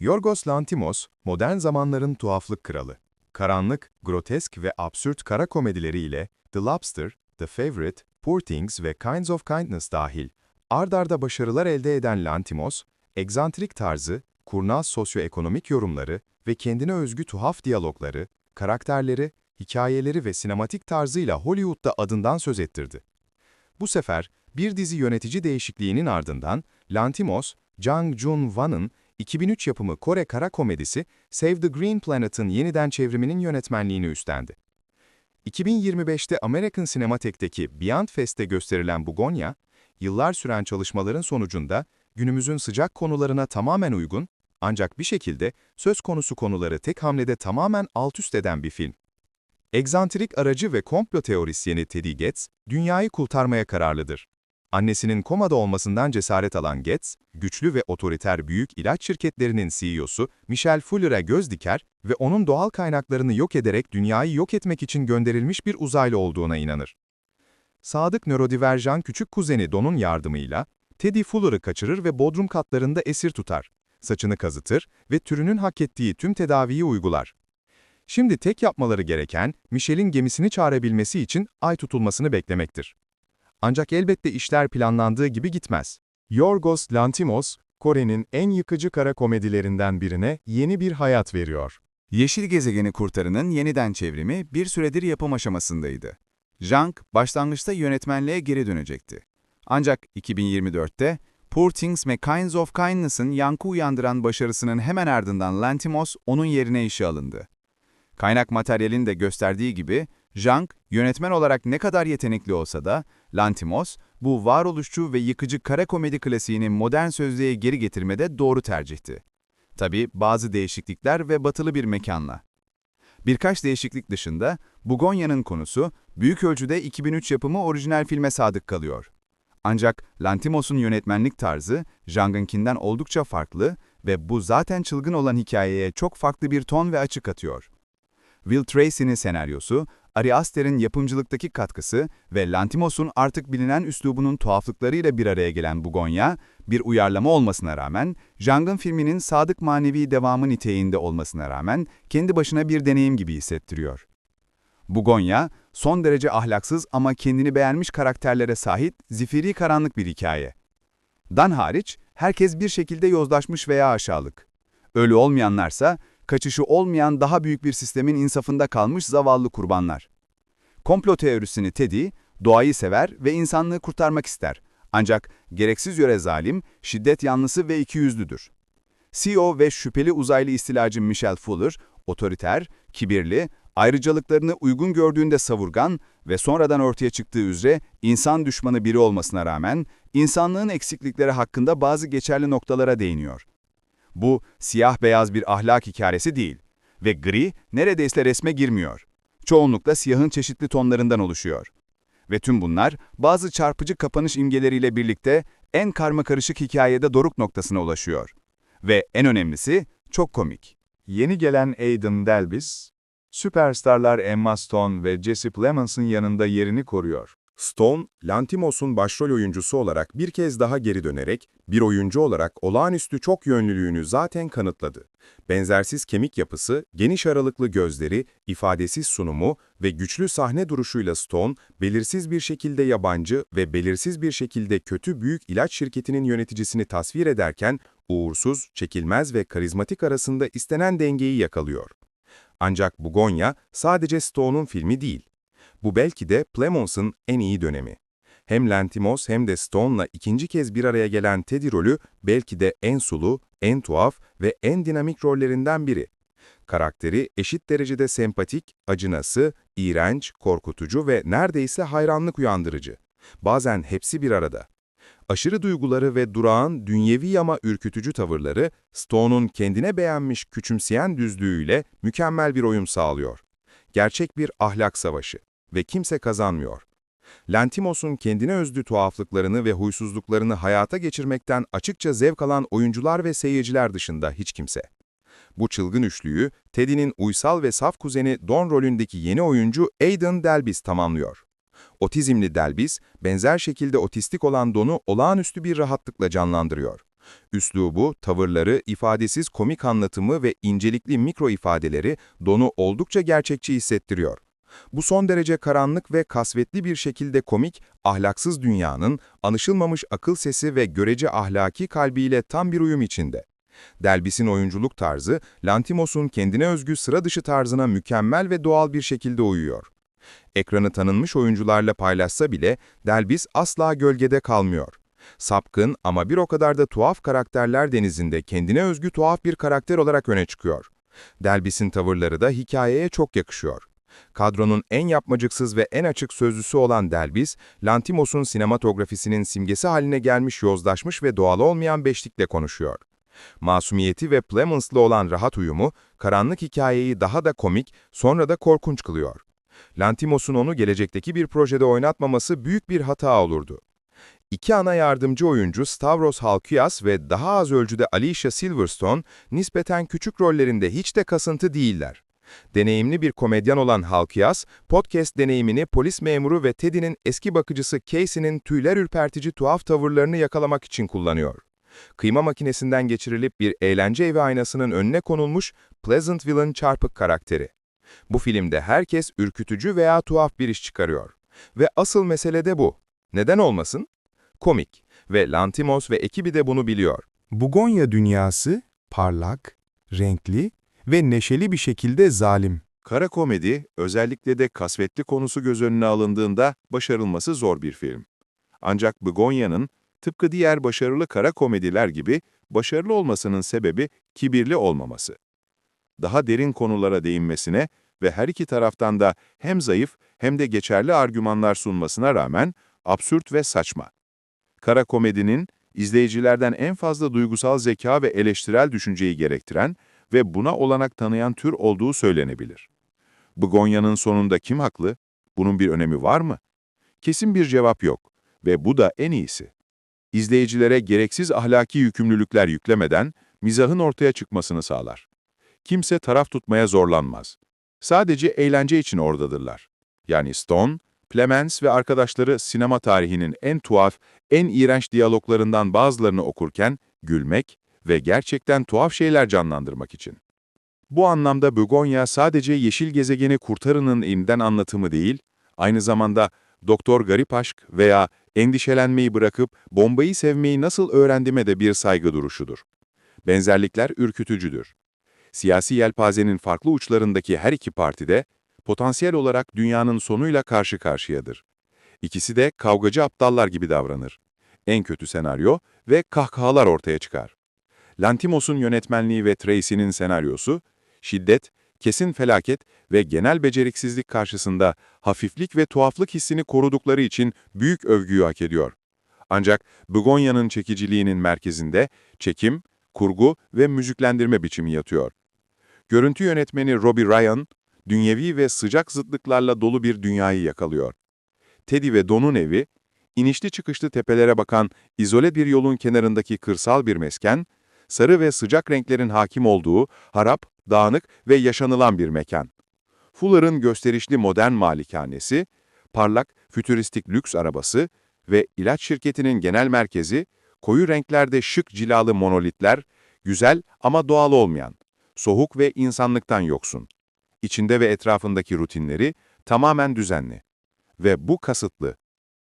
Yorgos Lanthimos, modern zamanların tuhaflık kralı. Karanlık, grotesk ve absürt kara komedileriyle The Lobster, The Favourite, Poor Things ve Kinds of Kindness dahil ard arda başarılar elde eden Lanthimos, egzantrik tarzı, kurnaz sosyoekonomik yorumları ve kendine özgü tuhaf diyalogları, karakterleri, hikayeleri ve sinematik tarzıyla Hollywood'da adından söz ettirdi. Bu sefer bir dizi yönetici değişikliğinin ardından Lanthimos, Jang Jun-wan'ın 2003 yapımı Kore kara komedisi Save the Green Planet'ın yeniden çevriminin yönetmenliğini üstlendi. 2025'te American Cinematek'teki Beyond Fest'te gösterilen Bugonya, yıllar süren çalışmaların sonucunda günümüzün sıcak konularına tamamen uygun, ancak bir şekilde söz konusu konuları tek hamlede tamamen alt-üst eden bir film. Egzantrik aracı ve komplo teorisyeni Teddy Getz, dünyayı kurtarmaya kararlıdır. Annesinin komada olmasından cesaret alan Getz, güçlü ve otoriter büyük ilaç şirketlerinin CEO'su Michel Fuller'a göz diker ve onun doğal kaynaklarını yok ederek dünyayı yok etmek için gönderilmiş bir uzaylı olduğuna inanır. Sadık nörodiverjan küçük kuzeni Don'un yardımıyla, Teddy Fuller'ı kaçırır ve bodrum katlarında esir tutar. Saçını kazıtır ve türünün hak ettiği tüm tedaviyi uygular. Şimdi tek yapmaları gereken, Michel'in gemisini çağırabilmesi için ay tutulmasını beklemektir. Ancak elbette işler planlandığı gibi gitmez. Yorgos Lanthimos, Kore'nin en yıkıcı kara komedilerinden birine yeni bir hayat veriyor. Yeşil Gezegeni Kurtarı'nın yeniden çevrimi bir süredir yapım aşamasındaydı. Jang, başlangıçta yönetmenliğe geri dönecekti. Ancak 2024'te Poor Things ve Kinds of Kindness'ın yankı uyandıran başarısının hemen ardından Lanthimos onun yerine işe alındı. Kaynak materyalin de gösterdiği gibi, Jang, yönetmen olarak ne kadar yetenekli olsa da, Lanthimos, bu varoluşçu ve yıkıcı kara komedi klasiğini modern sözlüğe geri getirmede doğru tercihti. Tabi bazı değişiklikler ve batılı bir mekanla. Birkaç değişiklik dışında, Bugonya'nın konusu, büyük ölçüde 2003 yapımı orijinal filme sadık kalıyor. Ancak Lanthimos'un yönetmenlik tarzı, Jang'ınkinden oldukça farklı ve bu zaten çılgın olan hikayeye çok farklı bir ton ve açı katıyor. Will Tracy'nin senaryosu, Ari Aster'in yapımcılıktaki katkısı ve Lantimos'un artık bilinen üslubunun tuhaflıklarıyla bir araya gelen Bugonya, bir uyarlama olmasına rağmen, Jang'ın filminin sadık manevi devamı niteğinde olmasına rağmen kendi başına bir deneyim gibi hissettiriyor. Bugonya, son derece ahlaksız ama kendini beğenmiş karakterlere sahip zifiri karanlık bir hikaye. Dan hariç, herkes bir şekilde yozlaşmış veya aşağılık. Ölü olmayanlarsa, kaçışı olmayan daha büyük bir sistemin insafında kalmış zavallı kurbanlar. Komplo teorisini Teddy, doğayı sever ve insanlığı kurtarmak ister. Ancak gereksiz yöre zalim, şiddet yanlısı ve ikiyüzlüdür. CEO ve şüpheli uzaylı istilacı Michel Fuller, otoriter, kibirli, ayrıcalıklarını uygun gördüğünde savurgan ve sonradan ortaya çıktığı üzere insan düşmanı biri olmasına rağmen, insanlığın eksiklikleri hakkında bazı geçerli noktalara değiniyor. Bu, siyah-beyaz bir ahlak hikayesi değil ve gri neredeyse resme girmiyor. Çoğunlukla siyahın çeşitli tonlarından oluşuyor. Ve tüm bunlar bazı çarpıcı kapanış imgeleriyle birlikte en karmakarışık hikayede doruk noktasına ulaşıyor. Ve en önemlisi çok komik. Yeni gelen Aidan Delbis, süperstarlar Emma Stone ve Jesse Plemons'ın yanında yerini koruyor. Stone, Lantimos'un başrol oyuncusu olarak bir kez daha geri dönerek, bir oyuncu olarak olağanüstü çok yönlülüğünü zaten kanıtladı. Benzersiz kemik yapısı, geniş aralıklı gözleri, ifadesiz sunumu ve güçlü sahne duruşuyla Stone, belirsiz bir şekilde yabancı ve belirsiz bir şekilde kötü büyük ilaç şirketinin yöneticisini tasvir ederken, uğursuz, çekilmez ve karizmatik arasında istenen dengeyi yakalıyor. Ancak Bugonya sadece Stone'un filmi değil. Bu belki de Plemons'un en iyi dönemi. Hem Lantimos hem de Stone'la ikinci kez bir araya gelen Teddy rolü belki de en sulu, en tuhaf ve en dinamik rollerinden biri. Karakteri eşit derecede sempatik, acınası, iğrenç, korkutucu ve neredeyse hayranlık uyandırıcı. Bazen hepsi bir arada. Aşırı duyguları ve durağan, dünyevi ama ürkütücü tavırları, Stone'un kendine beğenmiş küçümseyen düzlüğüyle mükemmel bir oyun sağlıyor. Gerçek bir ahlak savaşı ve kimse kazanmıyor. Lantimos'un kendine özgü tuhaflıklarını ve huysuzluklarını hayata geçirmekten açıkça zevk alan oyuncular ve seyirciler dışında hiç kimse. Bu çılgın üçlüyü, Teddy'nin uysal ve saf kuzeni Don rolündeki yeni oyuncu Aidan Delbis tamamlıyor. Otizmli Delbis, benzer şekilde otistik olan Don'u olağanüstü bir rahatlıkla canlandırıyor. Üslubu, tavırları, ifadesiz komik anlatımı ve incelikli mikro ifadeleri Don'u oldukça gerçekçi hissettiriyor. Bu son derece karanlık ve kasvetli bir şekilde komik, ahlaksız dünyanın, anışılmamış akıl sesi ve görece ahlaki kalbiyle tam bir uyum içinde. Delbis'in oyunculuk tarzı, Lantimos'un kendine özgü sıra dışı tarzına mükemmel ve doğal bir şekilde uyuyor. Ekranı tanınmış oyuncularla paylaşsa bile Delbis asla gölgede kalmıyor. Sapkın ama bir o kadar da tuhaf karakterler denizinde kendine özgü tuhaf bir karakter olarak öne çıkıyor. Delbis'in tavırları da hikayeye çok yakışıyor. Kadronun en yapmacıksız ve en açık sözlüsü olan Delbis, Lantimos'un sinematografisinin simgesi haline gelmiş yozlaşmış ve doğal olmayan beşlikle konuşuyor. Masumiyeti ve Plemons'la olan rahat uyumu, karanlık hikayeyi daha da komik, sonra da korkunç kılıyor. Lantimos'un onu gelecekteki bir projede oynatmaması büyük bir hata olurdu. İki ana yardımcı oyuncu Stavros Halkias ve daha az ölçüde Alicia Silverstone, nispeten küçük rollerinde hiç de kasıntı değiller. Deneyimli bir komedyen olan Halkias, podcast deneyimini polis memuru ve Teddy'nin eski bakıcısı Casey'nin tüyler ürpertici tuhaf tavırlarını yakalamak için kullanıyor. Kıyma makinesinden geçirilip bir eğlence evi aynasının önüne konulmuş Pleasantville'ın çarpık karakteri. Bu filmde herkes ürkütücü veya tuhaf bir iş çıkarıyor. Ve asıl mesele de bu. Neden olmasın? Komik ve Lantimos ve ekibi de bunu biliyor. Bugonya dünyası parlak, renkli ve neşeli bir şekilde zalim. Kara komedi, özellikle de kasvetli konusu göz önüne alındığında başarılması zor bir film. Ancak Begonia'nın, tıpkı diğer başarılı kara komediler gibi, başarılı olmasının sebebi kibirli olmaması. Daha derin konulara değinmesine ve her iki taraftan da hem zayıf hem de geçerli argümanlar sunmasına rağmen absürt ve saçma. Kara komedinin, izleyicilerden en fazla duygusal zeka ve eleştirel düşünceyi gerektiren ve buna olanak tanıyan tür olduğu söylenebilir. Begonia'nın sonunda kim haklı? Bunun bir önemi var mı? Kesin bir cevap yok ve bu da en iyisi. İzleyicilere gereksiz ahlaki yükümlülükler yüklemeden mizahın ortaya çıkmasını sağlar. Kimse taraf tutmaya zorlanmaz. Sadece eğlence için oradadırlar. Yani Stone, Clemens ve arkadaşları sinema tarihinin en tuhaf, en iğrenç diyaloglarından bazılarını okurken gülmek ve gerçekten tuhaf şeyler canlandırmak için. Bu anlamda Begonya sadece Yeşil Gezegeni Kurtarın'ın imden anlatımı değil, aynı zamanda Doktor Garip Aşk veya endişelenmeyi bırakıp bombayı sevmeyi nasıl öğrendime de bir saygı duruşudur. Benzerlikler ürkütücüdür. Siyasi yelpazenin farklı uçlarındaki her iki partide, potansiyel olarak dünyanın sonuyla karşı karşıyadır. İkisi de kavgacı aptallar gibi davranır. En kötü senaryo ve kahkahalar ortaya çıkar. Lantimos'un yönetmenliği ve Tracy'nin senaryosu, şiddet, kesin felaket ve genel beceriksizlik karşısında hafiflik ve tuhaflık hissini korudukları için büyük övgüyü hak ediyor. Ancak Begonia'nın çekiciliğinin merkezinde çekim, kurgu ve müziklendirme biçimi yatıyor. Görüntü yönetmeni Robbie Ryan, dünyevi ve sıcak zıtlıklarla dolu bir dünyayı yakalıyor. Teddy ve Don'un evi, inişli çıkışlı tepelere bakan izole bir yolun kenarındaki kırsal bir mesken, sarı ve sıcak renklerin hakim olduğu harap, dağınık ve yaşanılan bir mekan. Fuller'ın gösterişli modern malikanesi, parlak, fütüristik lüks arabası ve ilaç şirketinin genel merkezi, koyu renklerde şık cilalı monolitler, güzel ama doğal olmayan, soğuk ve insanlıktan yoksun. İçinde ve etrafındaki rutinleri tamamen düzenli. Ve bu kasıtlı.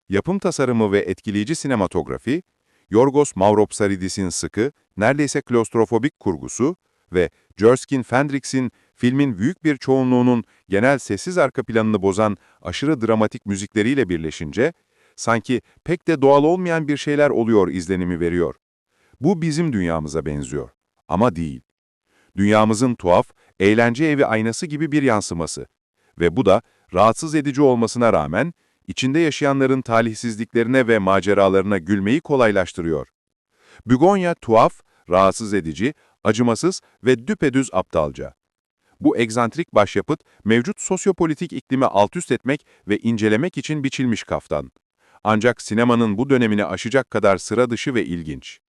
Yapım tasarımı ve etkileyici sinematografi, Yorgos Mavropsaridis'in sıkı, neredeyse klostrofobik kurgusu ve Jerskin Fendrix'in filmin büyük bir çoğunluğunun genel sessiz arka planını bozan aşırı dramatik müzikleriyle birleşince, sanki pek de doğal olmayan bir şeyler oluyor izlenimi veriyor. Bu bizim dünyamıza benziyor. Ama değil. Dünyamızın tuhaf, eğlence evi aynası gibi bir yansıması. Ve bu da rahatsız edici olmasına rağmen, içinde yaşayanların talihsizliklerine ve maceralarına gülmeyi kolaylaştırıyor. Begonya tuhaf, rahatsız edici, acımasız ve düpedüz aptalca. Bu egzantrik başyapıt, mevcut sosyopolitik iklimi altüst etmek ve incelemek için biçilmiş kaftan. Ancak sinemanın bu dönemini aşacak kadar sıra dışı ve ilginç.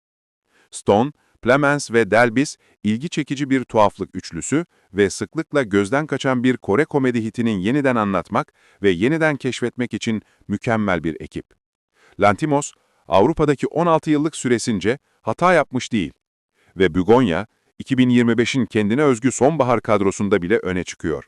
Stone, Plemons ve Delbis, ilgi çekici bir tuhaflık üçlüsü ve sıklıkla gözden kaçan bir Kore komedi hitinin yeniden anlatmak ve yeniden keşfetmek için mükemmel bir ekip. Lantimos, Avrupa'daki 16 yıllık süresince hata yapmış değil. Ve Begonya, 2025'in kendine özgü sonbahar kadrosunda bile öne çıkıyor.